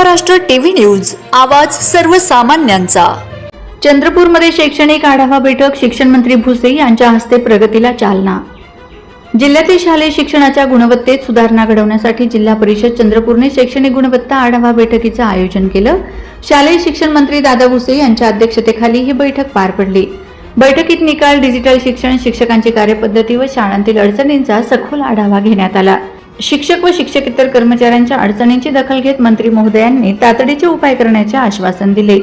Maharashtra TV news आवाज सर्वसामान्यांचा. चंद्रपूरमध्ये शैक्षणिक आढावा बैठक शिक्षण मंत्री भुसे यांच्या हस्ते प्रगतीला चालना. जिल्ह्यातील शालेय शिक्षणाच्या गुणवत्तेत सुधारणा घडवण्यासाठी जिल्हा परिषद चंद्रपूरने शैक्षणिक गुणवत्ता आढावा बैठकीचं आयोजन केलं. शालेय शिक्षण मंत्री दादा भुसे यांच्या अध्यक्षतेखाली ही बैठक पार पडली. बैठकीत निकाल डिजिटल शिक्षण शिक्षकांची कार्यपद्धती व शाळांतील अडचणींचा सखोल आढावा घेण्यात आला. शिक्षक व शिक्षकेतर कर्मचाऱ्यांच्या अडचणींची दखल घेत मंत्री महोदयांनी तातडीचे उपाय करण्याचे आश्वासन दिले.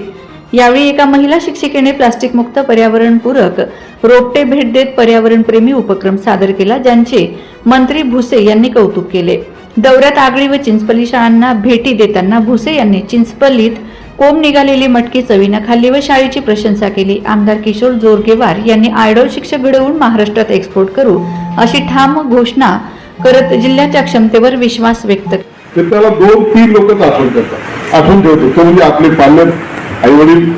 यावेळी एका महिला शिक्षिकेने प्लास्टिक मुक्त पर्यावरणपूरक रोपटे भेट देत पर्यावरणप्रेमी उपक्रम सादर केला ज्यांचे मंत्री भुसे यांनी कौतुक केले. दौऱ्यात आगळी व चिंचपल्ली शाळांना भेटी देताना भुसे यांनी चिंचपल्लीत कोंब निघालेली मटकी चवीनं खाल्ली व शाळेची प्रशंसा केली. आमदार किशोर जोरगेवार यांनी आयडॉल शिक्षक घडवून महाराष्ट्रात एक्सपोर्ट करू अशी ठाम घोषणा करत जिल्ह्याच्या क्षमतेवर विश्वास व्यक्त तर त्याला दोन तीन लोक आठवण करतात. आठवण ठेवतो. तो म्हणजे आपले पालक आई वडील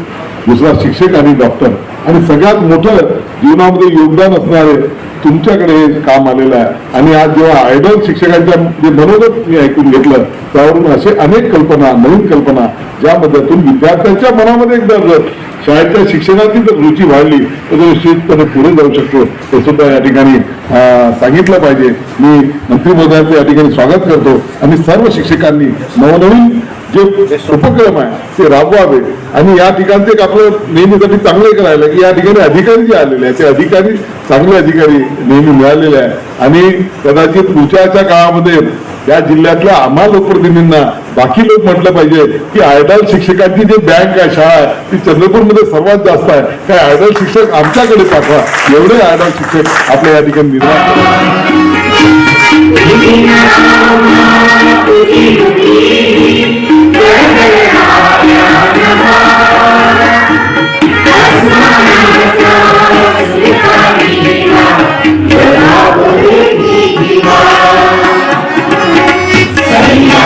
दुसरा शिक्षक आणि डॉक्टर. आणि सगळ्यात मोठं जीवनामध्ये योगदान असणारे तुमच्याकडे हे काम आलेलं आहे. आणि आज जेव्हा आयडॉल शिक्षकांच्या जे मनोगत मी ऐकून घेतलं त्यावरून असे अनेक कल्पना नवीन कल्पना ज्या मदतीतून विद्यार्थ्यांच्या मनामध्ये एकदा जर शाळेच्या शिक्षणाची जर रुची वाढली तर तो निश्चितपणे पुढे जाऊ शकतो. हे सुद्धा या ठिकाणी सांगितलं पाहिजे. मी मंत्री महोदयांचं या ठिकाणी स्वागत करतो. आणि सर्व शिक्षकांनी नवनवीन जे उपक्रम आहे ते राबवावे. आणि या ठिकाणचे एक आपलं नेहमीसाठी चांगलं एक राहिलं की या ठिकाणी अधिकारी जे आलेले आहेत ते अधिकारी चांगले अधिकारी नेहमी मिळालेले आहे आणि कदाचित पुढच्याच्या काळामध्ये या जिल्ह्यातल्या आम्हा लोकप्रतिनिधींना बाकी लोक म्हटलं पाहिजे की आयडल शिक्षकांची जी बँक आहे शाळा आहे ती चंद्रपूरमध्ये सर्वात जास्त आहे. काय आयडल शिक्षक आमच्याकडे पाठवा. एवढे आयडॉल शिक्षक आपल्या या ठिकाणी निर्माण